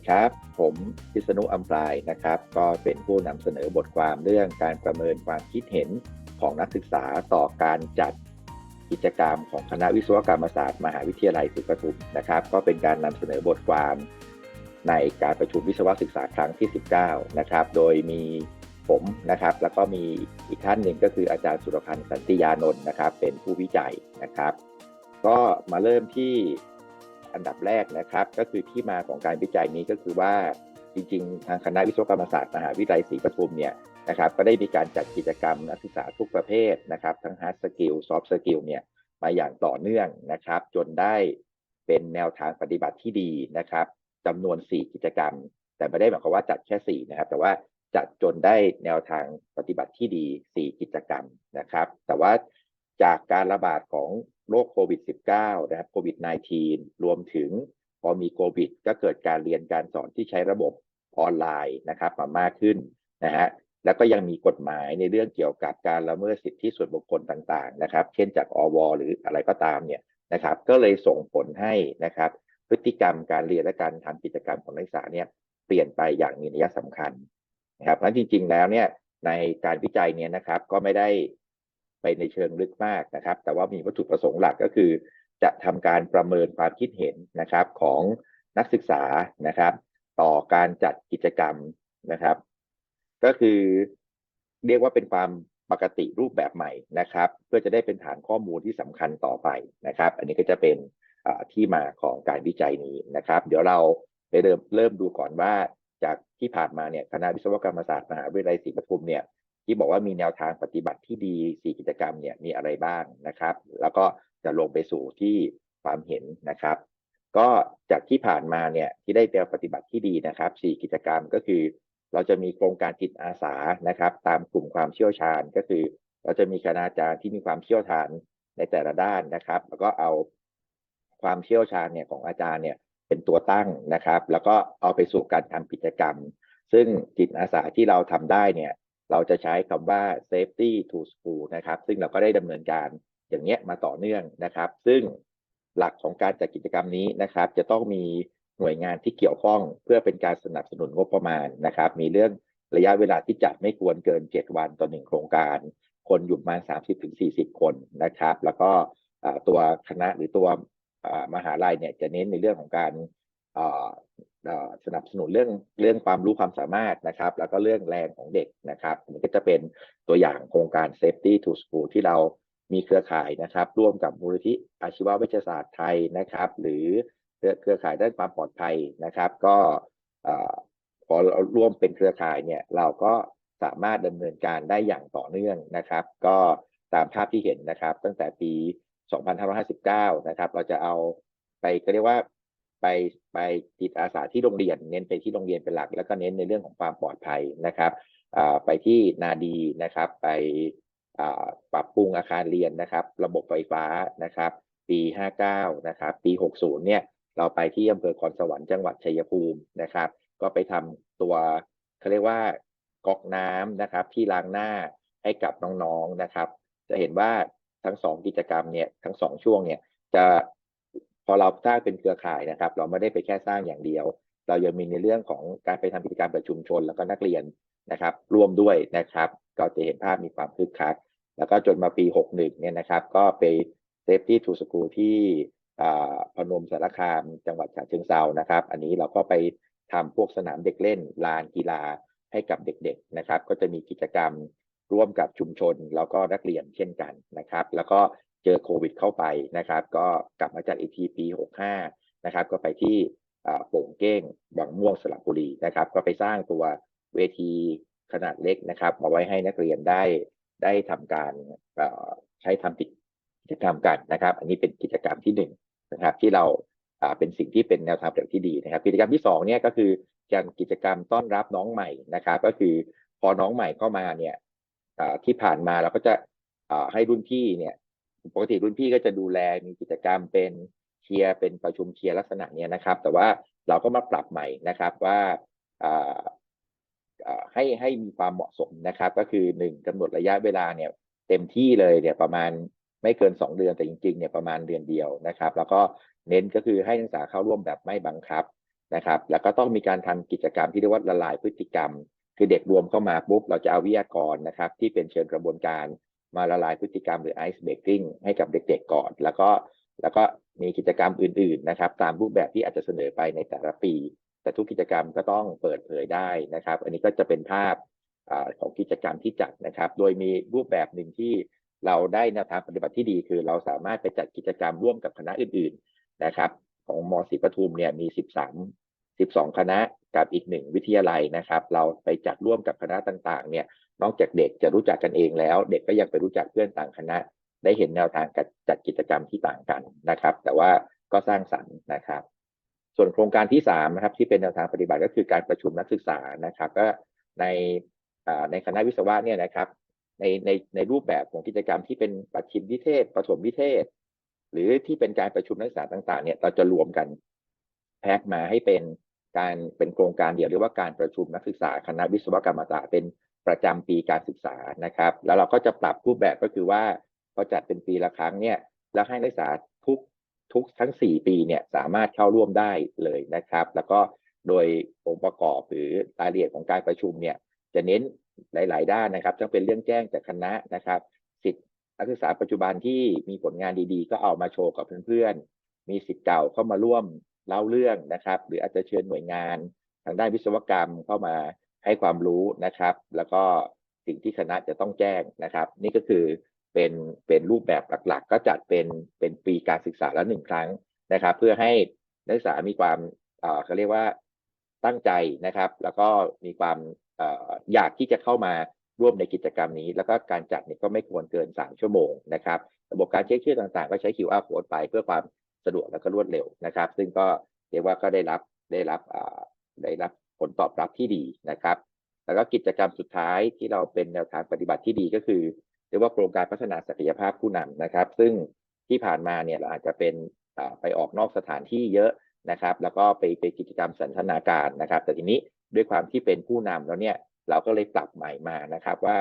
ดีครับ ผมพิษณุอัมปลายนะครับ ก็เป็นผู้นำเสนอบทความเรื่องการประเมินความคิดเห็นของนักศึกษาต่อการจัดกิจกรรมของคณะวิศวกรรมศาสตร์มหาวิทยาลัยศรีปทุมนะครับ ก็เป็นการนำเสนอบทความในการประชุมวิศวศึกษาครั้งที่ 19 นะครับ โดยมีผมนะครับ แล้วก็มีอีกท่านหนึ่งก็คืออาจารย์สุรพันธ์สันติยานนท์นะครับ เป็นผู้วิจัยนะครับ ก็มาเริ่มที่ อันดับแรกนะครับ ก็คือที่มาของการวิจัยนี้ก็คือว่าจริงๆ ทางคณะวิศวกรรมศาสตร์มหาวิทยาลัยศรีปทุมเนี่ยนะครับก็ได้มีการจัดกิจกรรมนักศึกษาทุกประเภทนะครับ ทั้ง hard skill soft skill เนี่ยมาอย่างต่อเนื่องนะครับ จนได้เป็นแนวทางปฏิบัติที่ดีนะครับจำนวน 4 กิจกรรม แต่ไม่ได้หมายความว่าจัดแค่ 4 นะครับ แต่ว่าจัดจนได้แนวทางปฏิบัติที่ดี 4 กิจกรรมนะครับ แต่ว่าจากการระบาดของ โรคโควิด -19 นะครับโควิด -19 รวมถึงพอมีโควิด ก็เกิดการเรียนการสอนที่ใช้ระบบออนไลน์นะครับมามากขึ้นนะฮะแล้วก็ยังมีกฎหมายในเรื่องเกี่ยวกับการละเมิดสิทธิส่วนบุคคลต่างๆนะครับ เช่นจากอว หรืออะไรก็ตามเนี่ยนะครับ ก็เลยส่งผลให้นะครับ พฤติกรรมการเรียนและการทำกิจกรรมของนักศึกษาเนี่ยเปลี่ยนไปอย่างมีนัยสำคัญนะครับนั้นจริง ๆ แล้วเนี่ยในการวิจัยเนี่ยนะครับก็ไม่ได้ ไปในเชิงลึกมากนะครับ แต่ว่ามีวัตถุประสงค์หลักก็คือ จะทำการประเมินความคิดเห็นนะครับของนักศึกษานะครับ ต่อการจัดกิจกรรมนะครับ ก็คือเรียกว่าเป็นความปกติรูปแบบใหม่นะครับ เพื่อจะได้เป็นฐานข้อมูลที่สำคัญต่อไปนะครับ อันนี้ก็จะเป็นที่มาของการวิจัยนี้นะครับ เดี๋ยวเราไปเริ่มเริ่มดูก่อนว่าจากที่ผ่านมาเนี่ยคณะวิศวกรรมศาสตร์มหาวิทยาลัยศรีปทุมเนี่ย ที่บอกว่ามีแนวทางปฏิบัติที่ดี4กิจกรรมเนี่ยมีอะไรบ้างนะครับ แล้วก็จะลงไปสู่ที่ความเห็นนะครับ ก็จากที่ผ่านมาเนี่ยที่ได้แนวปฏิบัติที่ดีนะครับ4กิจกรรมก็คือ เราจะมีโครงการจิตอาสานะครับ ตามกลุ่มความเชี่ยวชาญก็คือ เราจะมีคณาจารย์ที่มีความเชี่ยวชาญในแต่ละด้านนะครับ แล้วก็เอาความเชี่ยวชาญเนี่ยของอาจารย์เนี่ยเป็นตัวตั้งนะครับ แล้วก็เอาไปสู่การทำกิจกรรม ซึ่งจิตอาสาที่เราทำได้เนี่ย เราจะใช้คำว่า safety to school นะครับ ซึ่งเราก็ได้ดำเนินการอย่างเงี้ยมาต่อเนื่องนะครับ ซึ่งหลักของการจัดกิจกรรมนี้นะครับ จะต้องมีหน่วยงานที่เกี่ยวข้องเพื่อเป็นการสนับสนุนงบประมาณนะครับ มีเรื่องระยะเวลาที่จัดไม่ควรเกิน 7 วันต่อหนึ่งโครงการ คนอยู่ประมาณ 30-40 คนนะครับ แล้วก็ตัวคณะหรือตัวมหาลัยเนี่ยจะเน้นในเรื่องของการ สนับสนุนเรื่องเรื่องความรู้ความสามารถนะครับ แล้วก็เรื่องแรงของเด็กนะครับมันก็จะเป็นตัวอย่างโครงการ Safety to School ที่เรามีเครือข่ายนะครับ ร่วมกับมูลนิธิอาชีววิทยาศาสตร์ไทยนะครับ หรือเครือข่ายด้านความปลอดภัยนะครับ ก็พอเราร่วมเป็นเครือข่ายเนี่ยเราก็สามารถดำเนินการได้อย่างต่อเนื่องนะครับ ก็ตามภาพที่เห็นนะครับ ตั้งแต่ปี 2559 นะครับ เราจะเอาไปก็เรียกว่า ไปไปจิตอาสาที่โรงเรียน เน้นไปที่โรงเรียนเป็นหลัก แล้วก็เน้นในเรื่องของความปลอดภัยนะครับไปที่นาดีนะครับ ไปปรับปรุงอาคารเรียนนะครับ ระบบไฟฟ้านะครับ ปี 59 นะครับ ปี 60 เนี่ยเราไปที่อำเภอคอนสวรรค์จังหวัดชัยภูมินะครับ ก็ไปทำตัวเขาเรียกว่าก๊อกน้ำนะครับ ที่ล้างหน้าให้กับน้องๆนะครับ จะเห็นว่าทั้งสองกิจกรรมเนี่ยทั้งสองช่วงเนี่ยจะ อเราสร้างเป็นเครือข่ายนะครับ เราไม่ได้ไปแค่สร้างอย่างเดียว เรายังมีในเรื่องของการไปทำกิจกรรมประชุมชนแล้วก็นักเรียนนะครับ ร่วมด้วยนะครับ ก็จะเห็นภาพมีความคึกคัก แล้วก็จนมาปี 61 เนี่ยนะครับ ก็ไป Safety to School ที่พนมสารคามจังหวัดฉะเชิงเซานะครับ อันนี้เราก็ไปทำพวกสนามเด็กเล่นลานกีฬาให้กับเด็กๆนะครับ ก็จะมีกิจกรรมร่วมกับชุมชนแล้วก็นักเรียนเช่นกันนะครับ แล้วก็ เจอโควิดเข้าไปนะครับ ก็กลับมาจัดอีกทีปี 65 นะครับ ก็ไปที่โป่งเก้งบางม่วงสระบุรีนะครับ ก็ไปสร้างตัวเวทีขนาดเล็กนะครับเอาไว้ให้นักเรียนได้ได้ทำการใช้ทำกิจกรรมกันนะครับ อันนี้เป็นกิจกรรมที่หนึ่งนะครับ ที่เราเป็นสิ่งที่เป็นแนวทางปฏิบัติที่ดีนะครับ กิจกรรมที่สองเนี่ยก็คือการกิจกรรมต้อนรับน้องใหม่นะครับ ก็คือพอน้องใหม่เข้ามาเนี่ยที่ผ่านมาเราก็จะให้รุ่นพี่เนี่ย ปกติรุ่นพี่ก็จะดูแลมีกิจกรรมเป็นเชียร์เป็นประชุมเชียร์ลักษณะนี้นะครับ แต่ว่าเราก็มาปรับใหม่นะครับว่าให้ให้มีความเหมาะสมนะครับ ก็คือหนึ่งกำหนดระยะเวลาเนี่ยเต็มที่เลยเนี่ยประมาณไม่เกิน 2 เดือนแต่จริงๆเนี่ยประมาณเดือนเดียวนะครับ แล้วก็เน้นก็คือให้นักศึกษาเข้าร่วมแบบไม่บังคับนะครับ แล้วก็ต้องมีการทำกิจกรรมที่เรียกว่าละลายพฤติกรรม คือเด็กรวมเข้ามาปุ๊บเราจะเอาวิทยากรนะครับ ที่เป็นเชิญกระบวนการ มาละลายพฤติกรรมหรือ ice breaking ให้กับเด็กๆก่อน แล้วก็แล้วก็มีกิจกรรมอื่นๆนะครับ ตามรูปแบบที่อาจจะเสนอไปในแต่ละปี แต่ทุกกิจกรรมก็ต้องเปิดเผยได้นะครับ อันนี้ก็จะเป็นภาพอของกิจกรรมที่จัดนะครับ โดยมีรูปแบบหนึ่งที่เราได้แนวทางปฏิบัติที่ดี คือเราสามารถไปจัดกิจกรรมร่วมกับคณะอื่น ๆนะครับ ของมศรีปทุมเนี่ยมี 13 12 คณะกับอีกหนึ่งวิทยาลัยนะครับ เราไปจัดร่วมกับคณะต่างๆ เนี่ย นอกจากเด็กจะรู้จักกันเองแล้ว เด็กก็ยังไปรู้จักเพื่อนต่างคณะ ได้เห็นแนวทางการจัดกิจกรรมที่ต่างกันนะครับ แต่ว่าก็สร้างสรรค์นะครับ ส่วนโครงการที่3นะครับที่เป็นแนวทางปฏิบัติก็คือการประชุมนักศึกษานะครับ ก็ในในคณะวิศวะเนี่ยนะครับในในในรูปแบบของกิจกรรมที่เป็นปัจฉิมวิเทศปฐมวิเทศ หรือที่เป็นการประชุมนักศึกษาต่างๆเนี่ยเราจะรวมกันแพ็กมาให้เป็นการเป็นโครงการเดียวหรือว่าการประชุมนักศึกษาคณะวิศวกรรมศาสตร์เป็น ประจำปีการศึกษานะครับ แล้วเราก็จะปรับรูปแบบก็คือว่าพอจัดเป็นปีละครั้งเนี่ยแล้วให้นักศึกษาทุกทุกทั้ง 4 ปีเนี่ยสามารถเข้าร่วมได้เลยนะครับ แล้วก็โดยองค์ประกอบหรือรายละเอียดของการประชุมเนี่ยจะเน้นหลาย ๆ ด้านนะครับทั้งเป็นเรื่องแจ้งจากคณะนะครับสิทธินักศึกษาปัจจุบันที่มีผลงานดีๆ ก็เอามาโชว์กับเพื่อนๆ มีสิทธิ์เก่าเข้ามาร่วมเล่าเรื่องนะครับ หรืออาจจะเชิญหน่วยงานทางด้านวิศวกรรมเข้ามา ให้ความรู้นะครับ แล้วก็สิ่งที่คณะจะต้องแจ้งนะครับ นี่ก็คือเป็นเป็นรูปแบบหลักๆ ก็จัดเป็นเป็นปีการศึกษาละหนึ่งครั้งนะครับ เพื่อให้นักศึกษามีความเขาเรียกว่าตั้งใจนะครับ แล้วก็มีความอยากที่จะเข้ามาร่วมในกิจกรรมนี้ แล้วก็การจัดเนี่ยก็ไม่ควรเกิน 3 ชั่วโมงนะครับ ระบบการเช็คชื่อต่างๆ ก็ใช้ QR code ไปเพื่อความสะดวกและก็รวดเร็วนะครับ ซึ่งก็เรียกว่าก็ได้รับได้รับได้รับ ผลตอบรับที่ดีนะครับ แล้วก็กิจกรรมสุดท้ายที่เราเป็นแนวทางปฏิบัติที่ดีก็คือเรียกว่าโครงการพัฒนาศักยภาพผู้นำนะครับ ซึ่งที่ผ่านมาเนี่ยเราอาจจะเป็นไปออกนอกสถานที่เยอะนะครับ แล้วก็ไปไปกิจกรรมสันทนาการนะครับ แต่ทีนี้ด้วยความที่เป็นผู้นำแล้วเนี่ยเราก็เลยปรับใหม่มานะครับว่า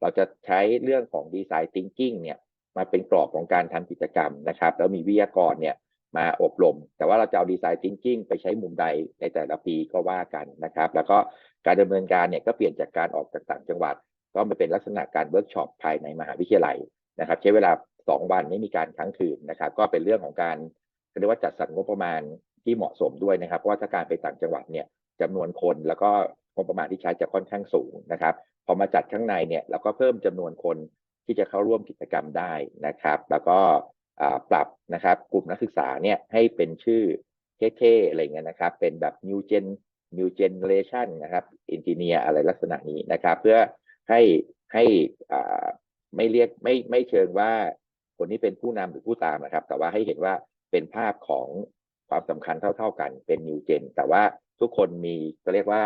เราจะใช้เรื่องของดีไซน์ทิงกิ้งเนี่ยมาเป็นกรอบของการทำกิจกรรมนะครับ แล้วมีวิทยากรเนี่ย มาอบรม แต่ว่าเราจะเอาดีไซน์ทิงกิ้งไปใช้มุมใดในแต่ละปีก็ว่ากันนะครับ แล้วก็การดำเนินการเนี่ยก็เปลี่ยนจากการออกจากต่างจังหวัด ก็มาเป็นลักษณะการเวิร์กช็อปภายในมหาวิทยาลัยนะครับ ใช้เวลา 2 วันไม่มีการค้างคืนนะครับ ก็เป็นเรื่องของการเรียกว่าจัดสรรงบประมาณที่เหมาะสมด้วยนะครับ เพราะว่าถ้าการไปต่างจังหวัดเนี่ยจำนวนคนแล้วก็งบประมาณที่ใช้จะค่อนข้างสูงนะครับ พอมาจัดข้างในเนี่ยเราก็เพิ่มจำนวนคนที่จะเข้าร่วมกิจกรรมได้นะครับ แล้วก็ ปรับนะครับ กลุ่มนักศึกษาเนี่ยให้เป็นชื่อเท่ๆอะไรเงี้ยนะครับ เป็นแบบ new gen new generation นะครับ engineer อะไรลักษณะนี้นะครับ เพื่อให้ให้ไม่เรียกไม่ไม่เชิงว่าคนนี้เป็นผู้นำหรือผู้ตามนะครับ แต่ว่าให้เห็นว่าเป็นภาพของความสำคัญเท่า ๆกันเป็น new gen แต่ว่าทุกคนมีก็เรียกว่า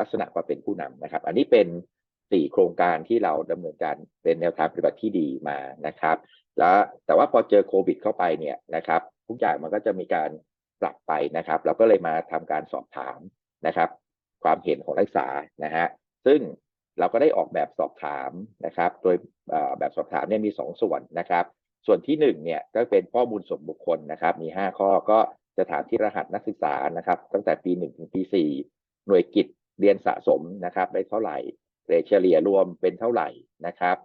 ลักษณะความเป็นผู้นำนะครับ อันนี้เป็นสี่โครงการที่เราดำเนินการเป็นแนวทางปฏิบัติที่ดีมานะครับ แล้วแต่ว่าพอเจอโควิด เข้าไปเนี่ยนะครับทุกอย่างมันก็จะมีการปรับไปนะครับ เราก็เลยมาทำการสอบถามนะครับ ความเห็นของนักศึกษานะฮะซึ่งเราก็ได้ออกแบบสอบถามนะครับ โดยแบบสอบถามเนี่ยมี 2 ส่วนนะครับ ส่วนที่1เนี่ยก็เป็นข้อมูลส่วนบุคคลนะครับ มี 5 ข้อก็จะถามที่รหัสนักศึกษานะครับ ตั้งแต่ปี 1 ถึงปี 4 หน่วยกิจเรียนสะสมนะครับได้เท่าไหร่เรเฉลี่ยรวมเป็นเท่าไหร่นะครับ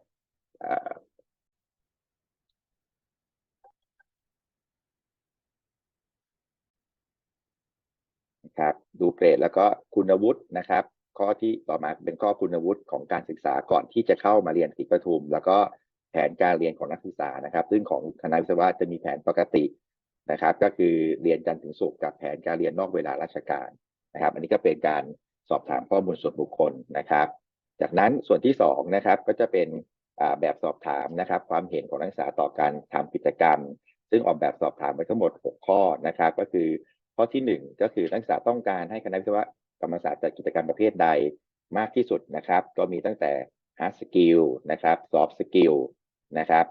นะครับดูเกรดแล้วก็คุณวุฒินะครับ ข้อที่ต่อมาเป็นข้อคุณวุฒิของการศึกษาก่อนที่จะเข้ามาเรียนศิประทุม แล้วก็แผนการเรียนของนักศึกษานะครับ ซึ่งของคณะวิศวะจะมีแผนปกตินะครับ ก็คือเรียนจันทร์ถึงศุกร์กับแผนการเรียนนอกเวลาราชการนะครับ อันนี้ก็เป็นการสอบถามข้อมูลส่วนบุคคลนะครับ จากนั้นส่วนที่2นะครับก็จะเป็นแบบสอบถามนะครับ ความเห็นของนักศึกษาต่อการทำกิจกรรม ซึ่งออกแบบสอบถามไปทั้งหมด 6 ข้อนะครับ ก็คือ ข้อที่ 1 ก็คือนักศึกษาต้องการให้คณะวิศวกรรมศาสตร์จัดกิจกรรมประเภทใดมากที่สุดนะครับ ก็มีตั้งแต่ hard skill นะครับ soft skill นะครับ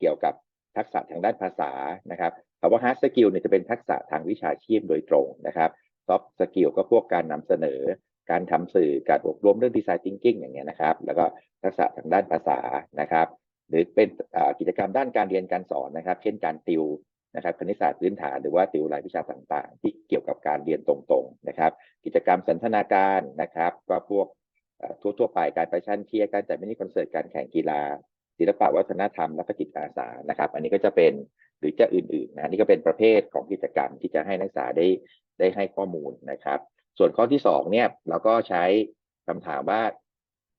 เกี่ยวกับทักษะทางด้านภาษานะครับคำว่า hard skill เนี่ยจะเป็นทักษะทางวิชาชีพโดยตรงนะครับซอฟต์สกิลก็พวกการนำเสนอ การทำสื่อการอบรมเรื่องดีไซน์ทิงกิ้งอย่างเงี้ยนะครับ แล้วก็ทักษะทางด้านภาษานะครับ หรือเป็นกิจกรรมด้านการเรียนการสอนนะครับ เช่นการติว นะครับคณิตศาสตร์พื้นฐานหรือว่าติวรายวิชาต่างๆ ที่เกี่ยวกับการเรียนตรงๆนะครับ กิจกรรมสันทนาการนะครับก็พวกเอ่อทั่วๆไปการไปชั่นเทียการจัดมินิคอนเสิร์ตการแข่งกีฬา ศิลปะวัฒนธรรมและก็จิตอาสานะครับ อันนี้ก็จะเป็นหรือจะอื่นๆนะนี่ก็เป็นประเภทของกิจกรรมที่จะให้นักศึกษาได้ได้ให้ข้อมูลนะครับ ส่วนข้อที่สองเนี่ยเราก็ใช้คำถามว่า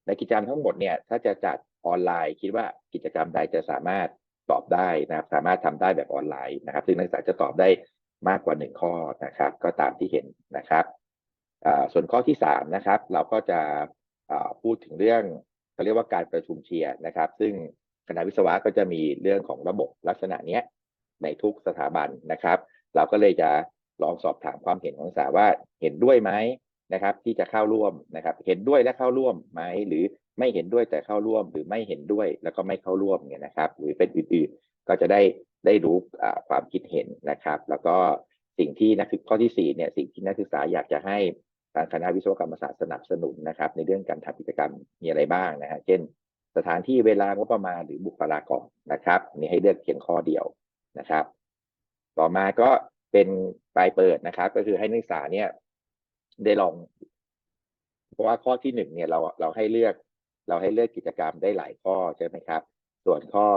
ในกิจกรรมทั้งหมดเนี่ยถ้าจะจัดออนไลน์ คิดว่ากิจกรรมใดจะสามารถ ตอบได้นะครับ สามารถทำได้แบบออนไลน์นะครับ ซึ่งนักศึกษาจะตอบได้มากกว่าหนึ่งข้อนะครับ ก็ตามที่เห็นนะครับส่วนข้อที่สามนะครับ เราก็จะพูดถึงเรื่องเขาเรียกว่าการประชุมเชียร์นะครับ ซึ่งคณะวิศวะก็จะมีเรื่องของระบบลักษณะเนี้ยในทุกสถาบันนะครับ เราก็เลยจะลองสอบถามความเห็นของนักศึกษาว่าเห็นด้วยไหมนะครับ ที่จะเข้าร่วมนะครับ เห็นด้วยและเข้าร่วมไหมหรือ ไม่เห็นด้วยแต่เข้าร่วมหรือไม่เห็นด้วยแล้วก็ไม่เข้าร่วมเนี่ยนะครับ หรือเป็นอื่นๆก็จะได้ได้รู้ความคิดเห็นนะครับ แล้วก็สิ่งที่นักศึกษาข้อที่สี่เนี่ยสิ่งที่นักศึกษาอยากจะให้ทางคณะวิศวกรรมศาสตร์สนับสนุนนะครับ ในเรื่องการทำกิจกรรมมีอะไรบ้างนะฮะเช่น สถานที่เวลางบประมาณหรือบุคลากรนะครับนี่ให้เลือกเพียงข้อเดียวนะครับ ต่อมาก็เป็นปลายเปิดนะครับ ก็คือให้นักศึกษาเนี่ยได้ลอง เพราะว่าข้อที่หนึ่งเนี่ยเราเราให้เลือก เราให้เลือกกิจกรรมได้หลายข้อใช่ไหมครับ ส่วนข้อ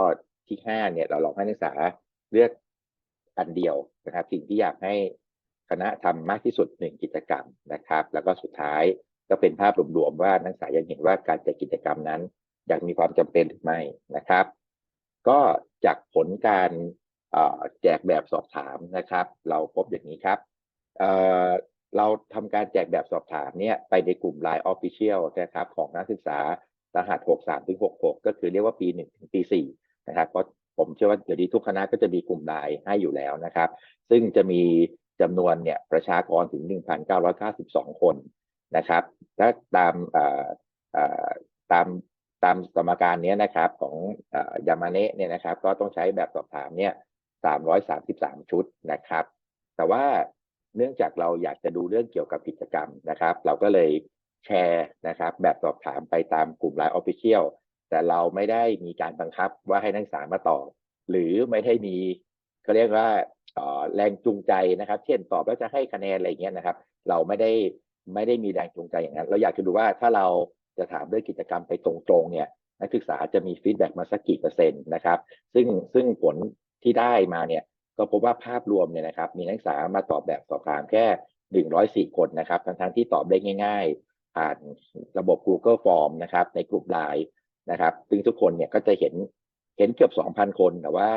ที่ห้าเนี่ยเราลองให้นักศึกษาเลือกอันเดียวนะครับสิ่งที่อยากให้คณะทำมากที่สุดหนึ่งกิจกรรมนะครับ แล้วก็สุดท้ายก็เป็นภาพรวมๆว่านักศึกษายังเห็นว่าการจัดกิจกรรมนั้นยังมีความจำเป็นหรือไม่นะครับ ก็จากผลการแจกแบบสอบถามนะครับ เราพบอย่างนี้ครับเเราทำการแจกแบบสอบถามเนี่ยไปในกลุ่ม Line Official นะครับของนักศึกษา รหัส 63ถึง66 ก็คือเรียกว่าปี1ถึงปี4นะครับเพราะผมเชื่อว่าเดี๋ยวนี้ทุกคณะก็จะมีกลุ่ม Line ให้อยู่แล้วนะครับ ซึ่งจะมีจำนวนเนี่ยประชากรถึง 1,992 คนนะครับถ้าตามตามตามสมการนี้นะครับของยามาเนะเนี่ยนะครับก็ต้องใช้แบบสอบถามเนี่ย 333 ชุดนะครับ แต่ว่าเนื่องจากเราอยากจะดูเรื่องเกี่ยวกับกิจกรรมนะครับ เราก็เลย แชร์นะครับ แบบสอบถามไปตามกลุ่ม Line Official แต่เราไม่ได้มีการบังคับว่าให้นักศึกษามาตอบ หรือไม่ได้มีเขาเรียกว่าแรงจูงใจนะครับ เช่นตอบแล้วจะให้คะแนนอะไรเงี้ยนะครับ เราไม่ได้ไม่ได้มีแรงจูงใจอย่างนั้น เราอยากจะดูว่าถ้าเราจะถามด้วยกิจกรรมไปตรงๆเนี่ยนักศึกษาจะมีฟีดแบ็กมาสักกี่เปอร์เซ็นต์นะครับ ซึ่งซึ่งผลที่ได้มาเนี่ยก็พบว่าภาพรวมเนี่ยนะครับ มีนักศึกษามาตอบแบบสอบถามแค่ 104 คนนะครับทั้งๆที่ตอบได้ง่าย ผ่านระบบ Google Form นะครับในกลุ่มไลน์นะครับซึ่งทุกคนเนี่ยก็จะเห็นเห็นเกือบ 2,000 คนแต่ว่า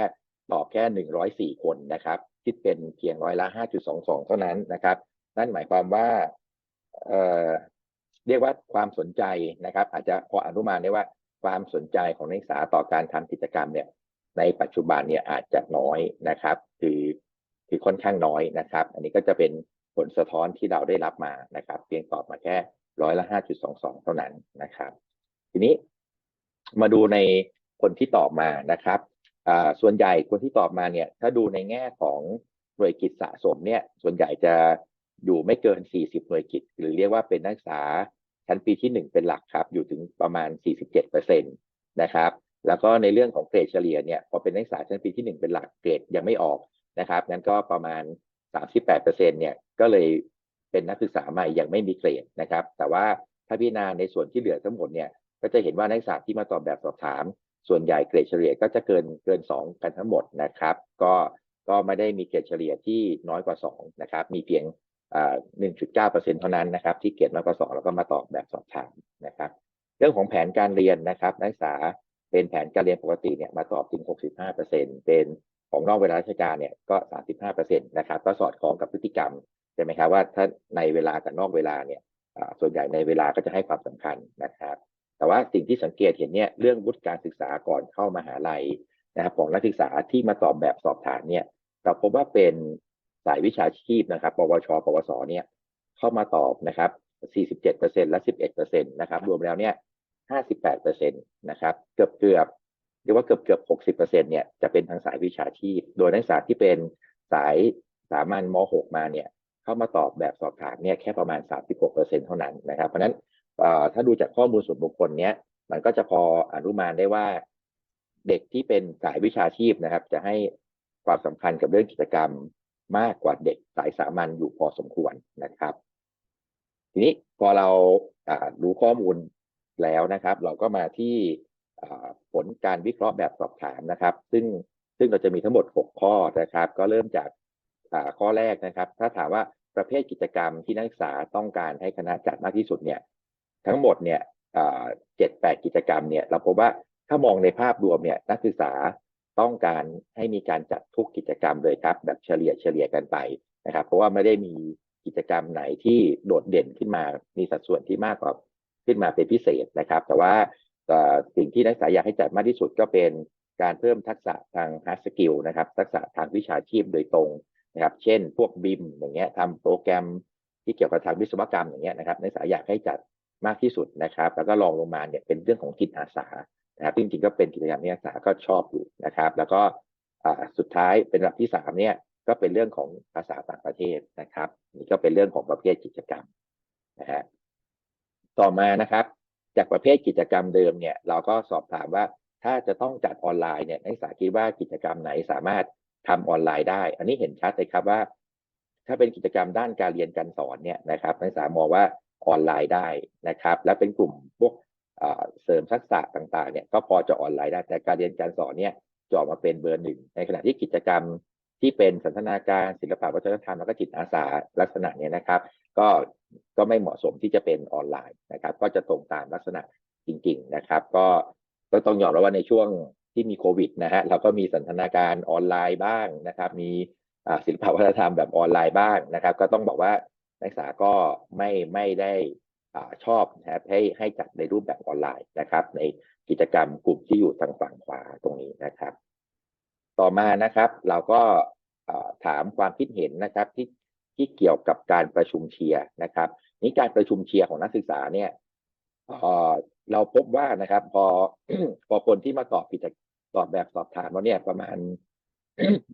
ตอบแค่ 104 คนนะครับคิดเป็นเพียงร้อยละ 5.22 เท่านั้นนะครับ นั่นหมายความว่าเเรียกว่าความสนใจนะครับ อาจจะพออนุมานได้ว่าความสนใจของนักศึกษาต่อการทำกิจกรรมเนี่ยในปัจจุบันเนี่ยอาจจะน้อยนะครับ คือคือค่อนข้างน้อยนะครับ อันนี้ก็จะเป็นผลสะท้อนที่เราได้รับมานะครับ เพียงตอบมาแค่ ร้อยละห้าจุดสองสองเท่านั้นนะครับ ทีนี้มาดูในคนที่ตอบมานะครับส่วนใหญ่คนที่ตอบมาเนี่ยถ้าดูในแง่ของหน่วยกิจสะสมเนี่ยส่วนใหญ่จะอยู่ไม่เกิน 40 หน่วยกิจ หรือเรียกว่าเป็นนักศึกษาชั้นปีที่ 1 เป็นหลักครับ อยู่ถึงประมาณ 47%นะครับแล้วก็ในเรื่องของเกรดเฉลี่ยเนี่ยพอเป็นนักศึกษาชั้นปีที่ 1 เป็นหลักเกรดยังไม่ออกนะครับนั้นก็ประมาณ 38%เนี่ยก็เลย เป็นนักศึกษาใหม่ยังไม่มีเกรดนะครับ แต่ว่าถ้าพิจารณาในส่วนที่เหลือทั้งหมดเนี่ยก็จะเห็นว่านักศึกษาที่มาตอบแบบสอบถาม ส่วนใหญ่เกรดเฉลี่ยก็จะเกินเกิน 2 กันทั้งหมดนะครับ ก็ก็ไม่ได้มีเกรดเฉลี่ยที่น้อยกว่า 2 นะครับ มีเพียงอ่า1.9%เซ็นเท่านั้นนะครับ ที่เกรดน้อยกว่า2แล้วก็มาตอบแบบสอบถามนะครับ เรื่องของแผนการเรียนนะครับ นักศึกษาเป็นแผนการเรียนปกติเนี่ยมาตอบถึง65%เป็นของนอกเวลาราชการเนี่ยก็35%นะครับก็สอดคล้องกับพฤติกรรม ใช่ไหมครับว่าถ้าในเวลากับนอกเวลาเนี่ยส่วนใหญ่ในเวลาก็จะให้ความสำคัญนะครับ แต่ว่าสิ่งที่สังเกตเห็นเนี่ยเรื่องวุฒิการศึกษาก่อนเข้ามหาลัยนะครับของนักศึกษาที่มาตอบแบบสอบถามเนี่ยเราพบว่าเป็นสายวิชาชีพนะครับ ปวช ปวส เนี่ยเข้ามาตอบนะครับ 47%และ 11%นะครับ รวมแล้วเนี่ย 58%นะครับ เกือบเกือบเรียกว่าเกือบเกือบ 60%เนี่ย จะเป็นทางสายวิชาชีพ โดยนักศึกษาที่เป็นสายสามัญม .6 มาเนี่ย เข้ามาตอบแบบสอบถามเนี่ยแค่ประมาณ 36%เท่านั้นนะครับ เพราะฉะนั้นถ้าดูจากข้อมูลส่วนบุคคลเนี้ยมันก็จะพออนุมานได้ว่า เด็กที่เป็นสายวิชาชีพนะครับ จะให้ความสำคัญกับเรื่องกิจกรรมมากกว่าเด็กสายสามัญอยู่พอสมควรนะครับ ทีนี้พอเราอ่ารู้ข้อมูลแล้วนะครับ เราก็มาที่ผลการวิเคราะห์แบบสอบถามนะครับ ซึ่งซึ่งเราจะมีทั้งหมด 6 ข้อนะครับ ก็เริ่มจาก ข้อแรกนะครับ ถ้าถามว่าประเภทกิจกรรมที่นักศึกษาต้องการให้คณะจัดมากที่สุดเนี่ยทั้งหมดเนี่ยเจ็ดแปดกิจกรรมเนี่ยเราพบว่าถ้ามองในภาพรวมเนี่ยนักศึกษาต้องการให้มีการจัดทุกกิจกรรมเลยครับ แบบเฉลี่ยเฉลี่ยกันไปนะครับ เพราะว่าไม่ได้มีกิจกรรมไหนที่โดดเด่นขึ้นมา มีสัดส่วนที่มากกว่าขึ้นมาเป็นพิเศษนะครับ แต่ว่าสิ่งที่นักศึกษาอยากให้จัดมากที่สุดก็เป็นการเพิ่มทักษะทาง hard skill นะครับ ทักษะทางวิชาชีพโดยตรง นะครับ เช่น พวกบิมอย่างเงี้ยทำโปรแกรมที่เกี่ยวกับทางวิศวกรรมอย่างเงี้ยนะครับนักศึกษาอยากให้จัดมากที่สุดนะครับ แล้วก็ลองลงมาเนี่ยเป็นเรื่องของจิตอาสานะครับจริงๆก็เป็นกิจกรรมที่นักศึกษาก็ชอบอยู่นะครับ แล้วก็สุดท้ายเป็นระดับที่สามเนี่ยก็เป็นเรื่องของภาษาต่างประเทศนะครับนี่ก็เป็นเรื่องของประเภทกิจกรรมนะฮะต่อมานะครับ จากประเภทกิจกรรมเดิมเนี่ย เราก็สอบถามว่าถ้าจะต้องจัดออนไลน์เนี่ยนักศึกษาคิดว่ากิจกรรมไหนสามารถ ทำออนไลน์ได้ อันนี้เห็นชัดเลยครับว่า ถ้าเป็นกิจกรรมด้านการเรียนการสอนเนี่ยนะครับนักศึกษามองว่าออนไลน์ได้นะครับ และเป็นกลุ่มพวกเสริมทักษะต่างๆเนี่ยก็พอจะออนไลน์ได้แต่การเรียนการสอนเนี่ยจอมาเป็นเบอร์หนึ่งในขณะที่กิจกรรมที่เป็นสันทนาการศิลปะวัฒนธรรมแล้วก็จิตอาสาลักษณะเนี้ยนะครับ ก็ก็ไม่เหมาะสมที่จะเป็นออนไลน์นะครับ ก็จะตรงตามลักษณะจริง ๆนะครับ ก็ก็ต้องยอมรับว่าในช่วง ที่มีโควิดนะฮะเราก็มีสันทนาการออนไลน์บ้างนะครับ มีศิลปวัฒนธรรมแบบออนไลน์บ้างนะครับ ก็ต้องบอกว่านักศึกษาก็ไม่ไม่ได้ชอบนะครับให้ให้จัดในรูปแบบออนไลน์นะครับ ในกิจกรรมกลุ่มที่อยู่ทางฝั่งขวาตรงนี้นะครับ ต่อมานะครับ เราก็ถามความคิดเห็นนะครับที่ที่เกี่ยวกับการประชุมเชียร์นะครับนี่การประชุมเชียร์ของนักศึกษาเนี่ยเราพบว่านะครับ พอพอคนที่มาตอบกิจ ตอบแบบสอบถามแล้วเนี่ยประมาณ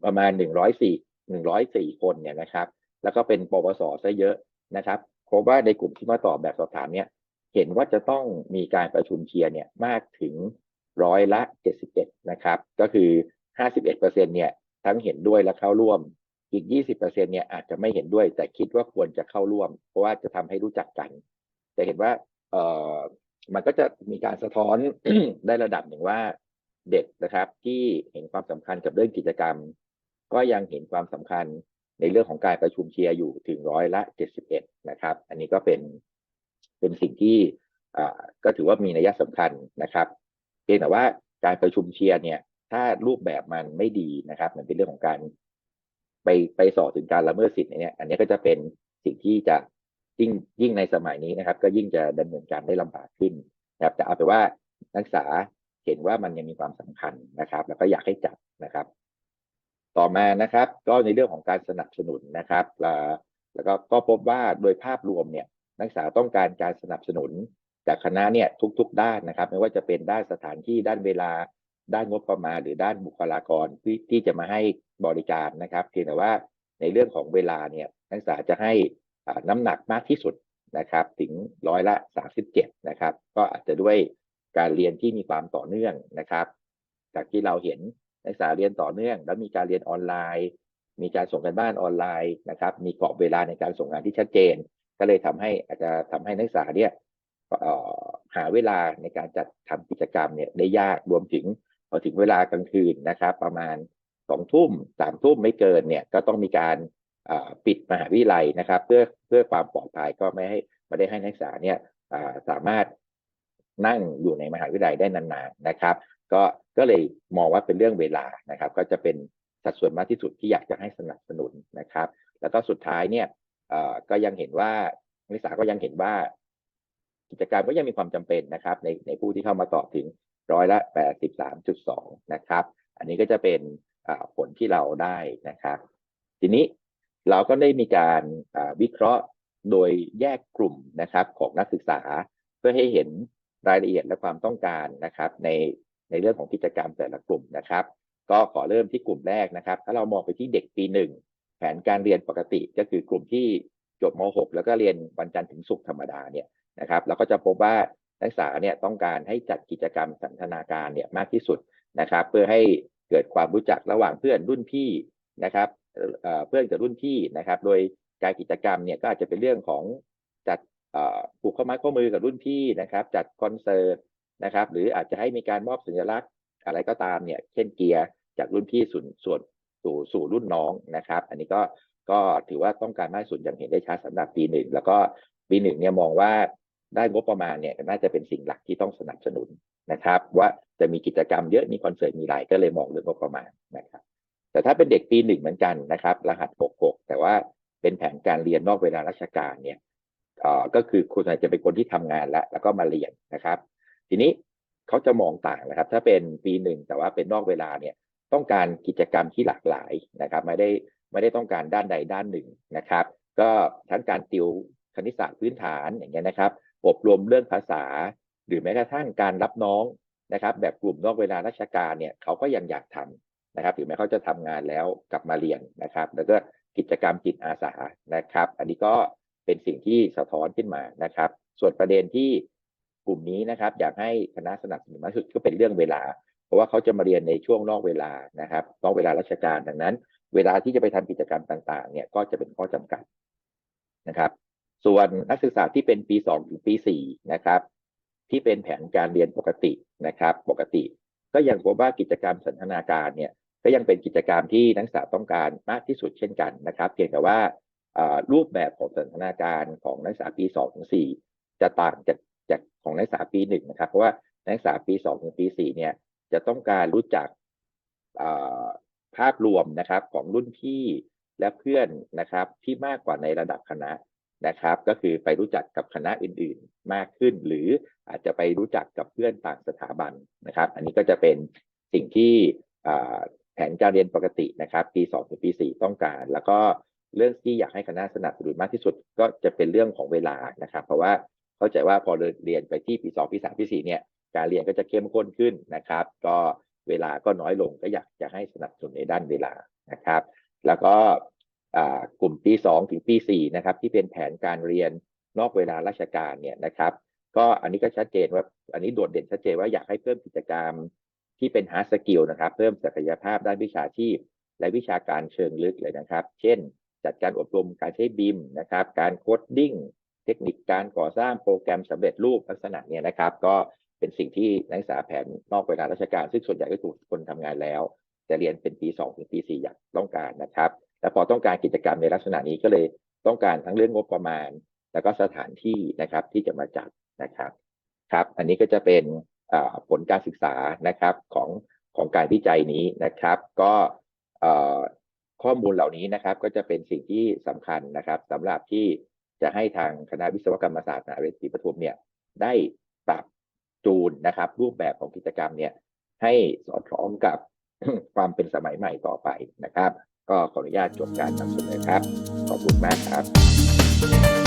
ประมาณหนึ่งร้อยสี่หนึ่งร้อยสี่คนเนี่ยนะครับ แล้วก็เป็นปวสซะเยอะนะครับพบว่าในกลุ่มที่มาตอบแบบสอบถามเนี่ย เห็นว่าจะต้องมีการประชุมเชียร์เนี่ยมากถึงร้อยละเจ็ดสิบเอ็ดนะครับ ก็คือห้าสิบเอ็ดเปอร์เซ็นเนี่ยทั้งเห็นด้วยและเข้าร่วมอีกยี่สิบเปอร์เซ็นเนี่ยอาจจะไม่เห็นด้วย แต่คิดว่าควรจะเข้าร่วม เพราะว่าจะทำให้รู้จักกัน แต่เห็นว่าเออมันก็จะมีการสะท้อนได้ระดับหนึ่งว่า เด็กนะครับ ที่เห็นความสำคัญกับเรื่องกิจกรรม ก็ยังเห็นความสำคัญในเรื่องของการประชุมเชียร์อยู่ถึงร้อยละเจ็ดสิบเอ็ดนะครับ อันนี้ก็เป็นเป็นสิ่งที่ก็ถือว่ามีนัยสำคัญนะครับเพียงแต่ว่าการประชุมเชียร์เนี่ย ถ้ารูปแบบมันไม่ดีนะครับ มันเป็นเรื่องของการไปไปสอถึงการละเมิดสิทธิ์เนี่ย อันนี้ก็จะเป็นสิ่งที่จะยิ่งยิ่งในสมัยนี้นะครับ ก็ยิ่งจะดำเนินการได้ลำบากขึ้นนะครับแต่เอาไปว่านักศึกษา เห็นว่ามันยังมีความสำคัญนะครับ แล้วก็อยากให้จัดนะครับ ต่อมานะครับ ก็ในเรื่องของการสนับสนุนนะครับแล้วก็ก็พบว่าโดยภาพรวมเนี่ยนักศึกษาต้องการการสนับสนุนจากคณะเนี่ยทุก ๆ ด้านนะครับ ไม่ว่าจะเป็นด้านสถานที่ด้านเวลาด้านงบประมาณ หรือด้านบุคลากรที่ที่จะมาให้บริการนะครับเพียงแต่ว่าในเรื่องของเวลาเนี่ยนักศึกษาจะให้น้ำหนักมากที่สุดนะครับ ถึงร้อยละ 37 นะครับ ก็อาจจะด้วย การเรียนที่มีความต่อเนื่องนะครับ จากที่เราเห็นนักศึกษาเรียนต่อเนื่อง แล้วมีการเรียนออนไลน์ มีการส่งกันบ้านออนไลน์นะครับ มีกรอบเวลาในการส่งงานที่ชัดเจน ก็เลยทำให้อาจจะทำให้นักศึกษาเนี่ยหาเวลาในการจัดทำกิจกรรมเนี่ยได้ยากรวมถึงพอถึงเวลากลางคืนนะครับ ประมาณสองทุ่มสามทุ่มไม่เกินเนี่ยก็ต้องมีการปิดมหาวิทยาลัยนะครับ เพื่อเพื่อความปลอดภัยก็ไม่ให้ไม่ได้ให้นักศึกษาเนี่ยสามารถ นั่งอยู่ในมหาวิทยาลัยได้นานๆนะครับ ก็ก็เลยมองว่าเป็นเรื่องเวลานะครับ ก็จะเป็นสัดส่วนมากที่สุดที่อยากจะให้สนับสนุนนะครับ แล้วก็สุดท้ายเนี่ยก็ยังเห็นว่านักศึกษาก็ยังเห็นว่า กิจกรรมก็ยังมีความจำเป็นนะครับ ในในผู้ที่เข้ามาตอบถึงร้อยละแปดสิบสามจุดสองนะครับ อันนี้ก็จะเป็นผลที่เราได้นะครับ ทีนี้เราก็ได้มีการวิเคราะห์โดยแยกกลุ่มนะครับของนักศึกษา เพื่อให้เห็น รายละเอียดและความต้องการนะครับ ในในเรื่องของกิจกรรมแต่ละกลุ่มนะครับ ก็ขอเริ่มที่กลุ่มแรกนะครับ ถ้าเรามองไปที่เด็กปีหนึ่งแผนการเรียนปกติก็คือกลุ่มที่จบม .6 แล้วก็เรียนวันจันทร์ถึงศุกร์ธรรมดาเนี่ยนะครับเราก็จะพบว่านักศึกษาเนี่ยต้องการให้จัดกิจกรรมสันทนาการเนี่ยมากที่สุดนะครับ เพื่อให้เกิดความรู้จักระหว่างเพื่อนรุ่นพี่นะครับเพื่อนกับรุ่นพี่นะครับ โดยการกิจกรรมเนี่ยก็อาจจะเป็นเรื่องของจัด ผูกข้อไม้ข้อมือกับรุ่นพี่นะครับ จัดคอนเสิร์ตนะครับ หรืออาจจะให้มีการมอบสัญลักษณ์อะไรก็ตามเนี่ย เช่นเกียร์จากรุ่นพี่ส่วนส่วนสู่สู่รุ่นน้องนะครับ อันนี้ก็ก็ถือว่าต้องการมากสุดอย่างเห็นได้ชัดสำหรับปีหนึ่งแล้วก็ปีหนึ่งเนี่ยมองว่าได้งบประมาณเนี่ยน่าจะเป็นสิ่งหลักที่ต้องสนับสนุนนะครับ ว่าจะมีกิจกรรมเยอะมีคอนเสิร์ตมีหลายก็เลยมองเรื่องงบประมาณนะครับ แต่ถ้าเป็นเด็กปีหนึ่งเหมือนกันนะครับ รหัส 66 แต่ว่าเป็นแผนการเรียนนอกเวลาราชการเนี่ย ก็คือคุณอาจจะเป็นคนที่ทำงานแล้ว แล้วก็มาเรียนนะครับ ทีนี้เขาจะมองต่างนะครับ ถ้าเป็นปีหนึ่งแต่ว่าเป็นนอกเวลาเนี่ยต้องการกิจกรรมที่หลากหลายนะครับ ไม่ได้ไม่ได้ต้องการด้านใดด้านหนึ่งนะครับ ก็ทั้งการติวคณิตศาสตร์พื้นฐานอย่างเงี้ยนะครับอบรมเรื่องภาษา หรือแม้กระทั่งการรับน้องนะครับ แบบกลุ่มนอกเวลาราชการเนี่ยเขาก็ยังอยากทำนะครับถึงแม้เขาจะทำงานแล้วกลับมาเรียนนะครับ แล้วก็กิจกรรมจิตอาสานะครับ อันนี้ก็ เป็นสิ่งที่สะท้อนขึ้นมานะครับ ส่วนประเด็นที่กลุ่มนี้นะครับ อยากให้คณะสนับสนุนมากที่สุดก็เป็นเรื่องเวลา เพราะว่าเขาจะมาเรียนในช่วงนอกเวลานะครับนอกเวลาราชการดังนั้น เวลาที่จะไปทำกิจกรรมต่างๆ เนี่ยก็จะเป็นข้อจำกัดนะครับ ส่วนนักศึกษาที่เป็นปี2ถึงปี4นะครับ ที่เป็นแผนการเรียนปกตินะครับ ปกติ ก็ยังพบว่ากิจกรรมสันทนาการเนี่ยก็ยังเป็นกิจกรรมที่นักศึกษาต้องการมากที่สุดเช่นกันนะครับ เพียงแต่ว่า รูปแบบของสันทนาการของนักศึกษาปี2ถึง4จะต่างจากจากของนักศึกษาปี1นะครับ เพราะว่านักศึกษาปี2ถึงปี4เนี่ยจะต้องการรู้จักภาพรวมนะครับของรุ่นพี่และเพื่อนนะครับที่มากกว่าในระดับคณะนะครับ ก็คือไปรู้จักกับคณะอื่นๆมากขึ้น หรืออาจจะไปรู้จักกับเพื่อนต่างสถาบันนะครับ อันนี้ก็จะเป็นสิ่งที่แผนการเรียนปกตินะครับ ปี2ถึงปี4ต้องการ แล้วก็ เรื่องที่อยากให้คณะสนับสนุนมากที่สุดก็จะเป็นเรื่องของเวลานะครับ เพราะว่าเข้าใจว่าพอเรียนไปที่ปี2ปี3ปี4เนี่ยการเรียนก็จะเข้มข้นขึ้นนะครับ ก็เวลาก็น้อยลงก็อยากจะให้สนับสนุนในด้านเวลานะครับ แล้วก็กลุ่มปี2ถึงปี4นะครับ ที่เป็นแผนการเรียนนอกเวลาราชการเนี่ยนะครับ ก็อันนี้ก็ชัดเจนว่าอันนี้โดดเด่นชัดเจนว่าอยากให้เพิ่มกิจกรรมที่เป็น hard skill นะครับ เพิ่มศักยภาพด้านวิชาชีพ และวิชาการเชิงลึกเลยนะครับ เช่น จัดการอบรมการใช้บิมนะครับ การโคดดิ้งเทคนิคการก่อสร้างโปรแกรมสำเร็จรูปลักษณะเนี้นะครับ ก็เป็นสิ่งที่นักศึกษาแผนนอกเวลาราชการ ซึ่งส่วนใหญ่ก็ถูกคนทำงานแล้ว จะเรียนเป็นปี2ถึงปี4อยากต้องการนะครับและพอต้องการกิจกรรมในลักษณะนี้ก็เลยต้องการทั้งเรื่องงบประมาณ แล้วก็สถานที่นะครับที่จะมาจัดนะครับครับ อันนี้ก็จะเป็นผลการศึกษานะครับของของการวิจัยนี้นะครับ ก็เอ่อ ข้อมูลเหล่านี้นะครับ ก็จะเป็นสิ่งที่สำคัญนะครับสำหรับที่จะให้ทางคณะวิศวกรรมศาสตร์มหาวิทยาลัยศรีปทุมเนี่ยได้ปรับจูนนะครับ รูปแบบของกิจกรรมเนี่ยให้สอดคล้องกับความเป็นสมัยใหม่ต่อไปนะครับ ก็ขออนุญาตจบการนำเสนอครับ ขอบคุณมากครับ